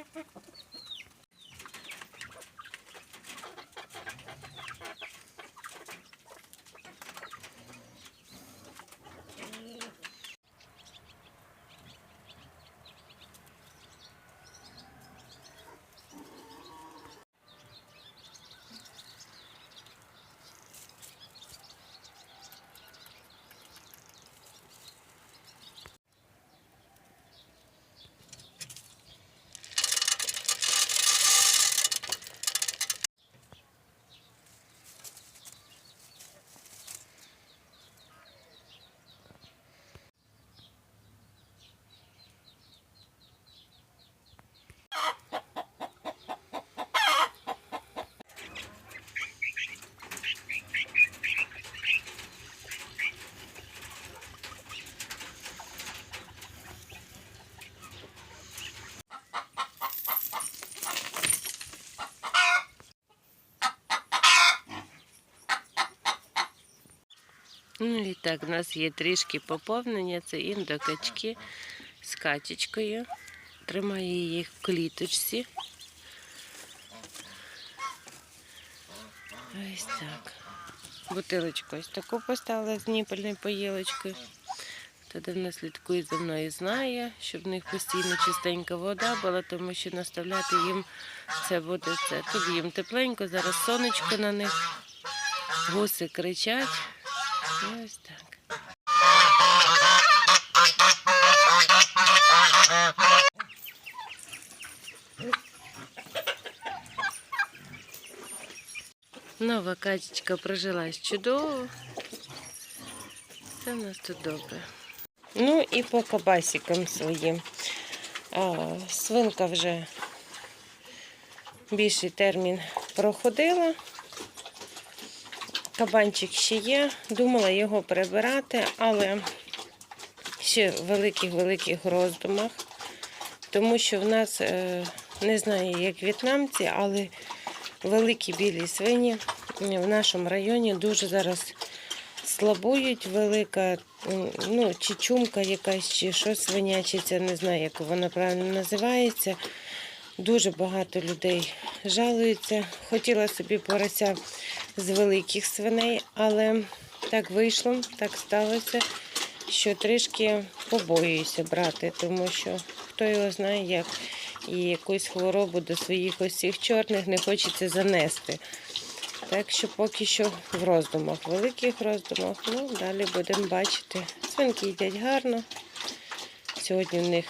Ha ha ha. Ну і так, у нас є трішки поповнення. Це індокачки з качечкою. Тримаю її в кліточці. Ось так. Бутилочку ось таку поставила з ніпельною поїлочкою. Хто давно слідкує за мною, знає, щоб в них постійно чистенька вода була, тому що наставляти їм це буде це. Тут їм тепленько, зараз сонечко на них, гуси кричать. Ось так. Нова качечка прожилась чудово. Все в нас тут добре. Ну і по кабасикам своїм. А, свинка вже більший термін проходила. Кабанчик ще є. Думала його прибирати, але ще в великих-великих роздумах. Тому що в нас, е, не знаю, як в'єтнамці, але великі білі свині в нашому районі дуже зараз слабують. Велика, ну, чи чумка якась, чи що свинячиться, не знаю, як вона правильно називається. Дуже багато людей жалуються. Хотіла собі порося з великих свиней, але так вийшло, так сталося, що трішки побоююся брати, тому що хто його знає, як і якусь хворобу до своїх ось чорних не хочеться занести. Так що поки що в роздумах, великих роздумах. Ну, далі будемо бачити. Свинки їдять гарно. Сьогодні в них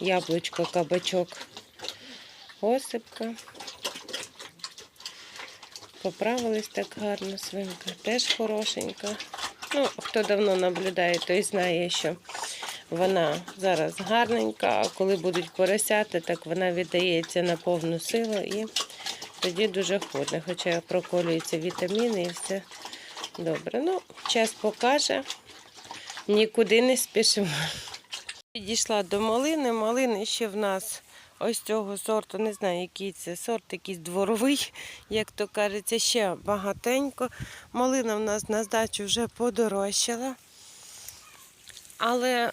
яблучко, кабачок, осипка. Поправилась так гарно свинка, теж хорошенька. Ну, хто давно наблюдає, той знає, що вона зараз гарненька, а коли будуть поросяти, так вона віддається на повну силу і тоді дуже ходить. Хоча проколюються вітаміни і все добре. Ну, час покаже, нікуди не спішимо. Підійшла до малини. Малини ще в нас ось цього сорту, не знаю, який це сорт, якийсь дворовий, як то кажеться, ще багатенько. Малина в нас на здачу вже подорожчала, але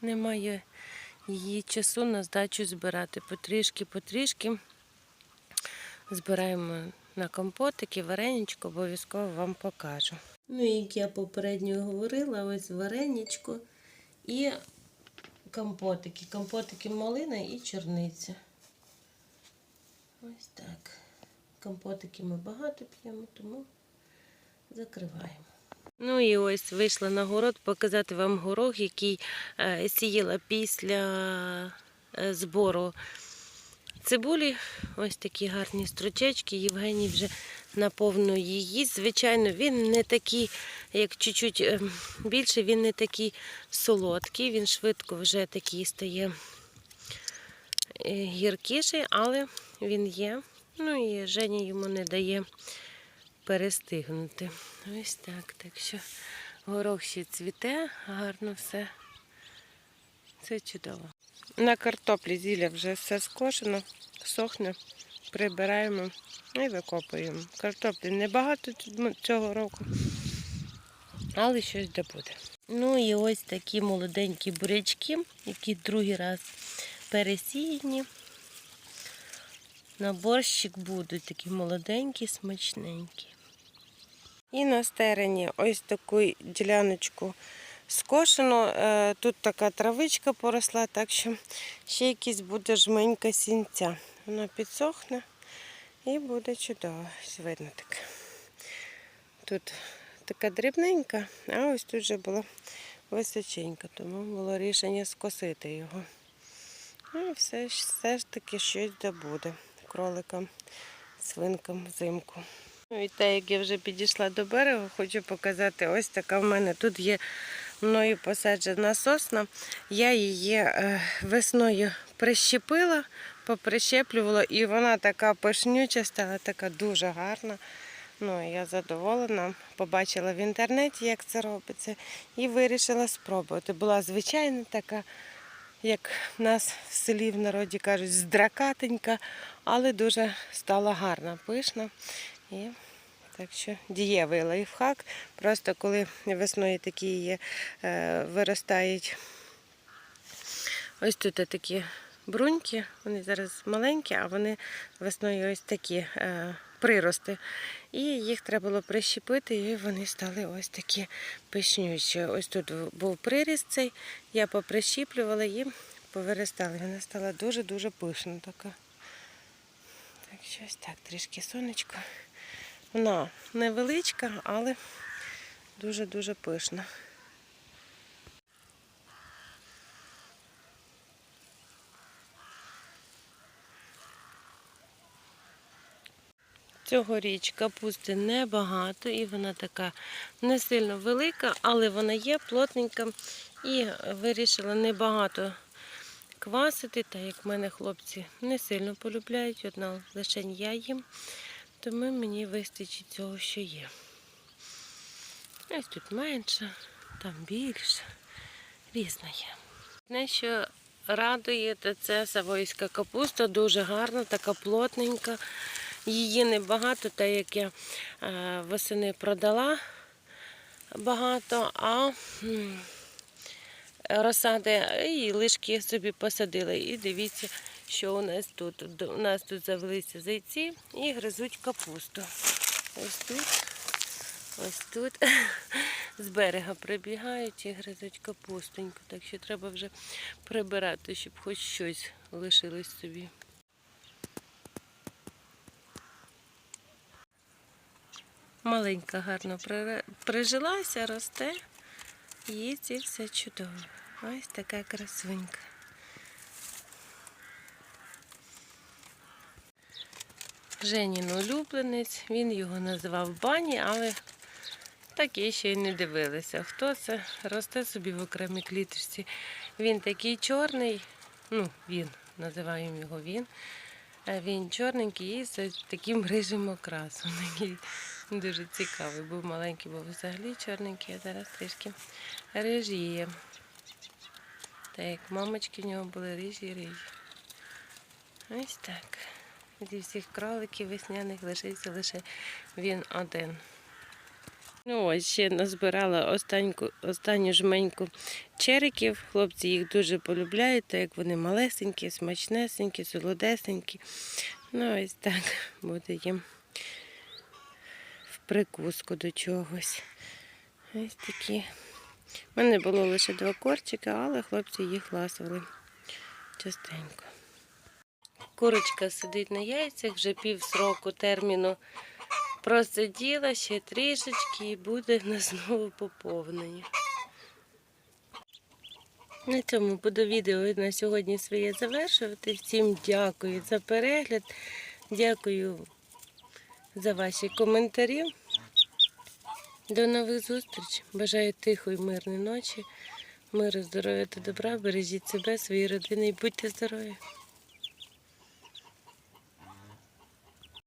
немає її часу на здачу збирати потрішки, потрішки. Збираємо на компотики, вареничко, обов'язково вам покажу. Ну, як я попередньо говорила, ось вареничко і компотики. Компотики малина і черниця. Ось так. Компотики ми багато п'ємо, тому закриваємо. Ну і ось вийшла на город показати вам горох, який е, сіяла після е, збору цибулі. Ось такі гарні стручечки. Євгеній вже наповно її. Звичайно, він не такий, як чуть-чуть е, більше, він не такий солодкий, він швидко вже такий стає е, гіркіший, але він є. Ну і Женя йому не дає перестигнути. Ось так. Так що горох ще цвіте, гарно все. Це чудово. На картоплі зілля вже все скошено, сохне, прибираємо і викопуємо. Картоплі небагато цього року, але щось де буде. Ну і ось такі молоденькі бурячки, які другий раз пересіяні. На борщик будуть такі молоденькі, смачненькі. І на стерені ось таку діляночку скошено. Е, Тут така травичка поросла, так що ще якась буде жменька сінця. Вона підсохне і буде чудово. Видно так. Тут така дрібненька, а ось тут вже була височенька, тому було рішення скосити його. Ну все, все ж таки щось добуде кроликам, свинкам взимку. Ну і те, як я вже підійшла до берега, хочу показати, ось така в мене тут є мною посаджена сосна. Я її е, весною прищепила, поприщеплювала, і вона така пишнюча стала, така дуже гарна. Ну, я задоволена, побачила в інтернеті, як це робиться, і вирішила спробувати. Була звичайна така, як в нас в селі в народі кажуть, здракатенька, але дуже стала гарна, пишна. І Так що дієвий лайфхак. Просто коли весною такі є, е, виростають ось тут такі бруньки, вони зараз маленькі, а вони весною ось такі е, прирости. І їх треба було прищепити, і вони стали ось такі пишнючі. Ось тут був приріст цей, я поприщіплювала і повиростали. Вона стала дуже-дуже пишна така. Так, щось так, трішки сонечко. Вона невеличка, але дуже-дуже пишна. Цьогоріч капусти небагато і вона така не сильно велика, але вона є плотненька і вирішила небагато квасити, так як в мене хлопці не сильно полюбляють, одна лише я їм, тому мені вистачить цього, що є. Ось тут менше, там більше, різна є. Те, що радує, то це савойська капуста, дуже гарна, така плотненька. Її небагато, так як я е, восени продала багато, а розсади і лишки собі посадила. І дивіться, що у нас тут. У нас тут завелися зайці і гризуть капусту. Ось тут, ось тут з берега прибігають і гризуть капустоньку. Так що треба вже прибирати, щоб хоч щось лишилось собі. Маленька гарно прижилася, росте. І це все чудово. Ось така красунька. Женін улюбленець, він його називав бані, але такі ще й не дивилися. Хто це? Росте собі в окремій кліточці. Він такий чорний, ну, він, називаємо його він. Він чорненький і з таким рижим окрасом. Такий дуже цікавий. Був маленький, був взагалі чорненький, а зараз трішки рижіє. Так мамочки в нього були рижі рижі. Ось так. Зі всіх кроликів весняних лишився лише він один. Ну ось ще назбирала останню, останню жменьку чериків. Хлопці їх дуже полюбляють, так як вони малесенькі, смачнесенькі, солодесенькі. Ну ось так буде їм в прикуску до чогось. Ось такі. У мене було лише два корчика, але хлопці їх ласували частенько. Курочка сидить на яйцях, вже пів сроку терміну просиділа ще трішечки і буде на знову поповнення. На цьому буду відео на сьогодні своє завершувати. Всім дякую за перегляд, дякую за ваші коментарі. До нових зустріч. Бажаю тихої, мирної ночі, миру, здоров'я та добра. Бережіть себе, свої родини і будьте здорові!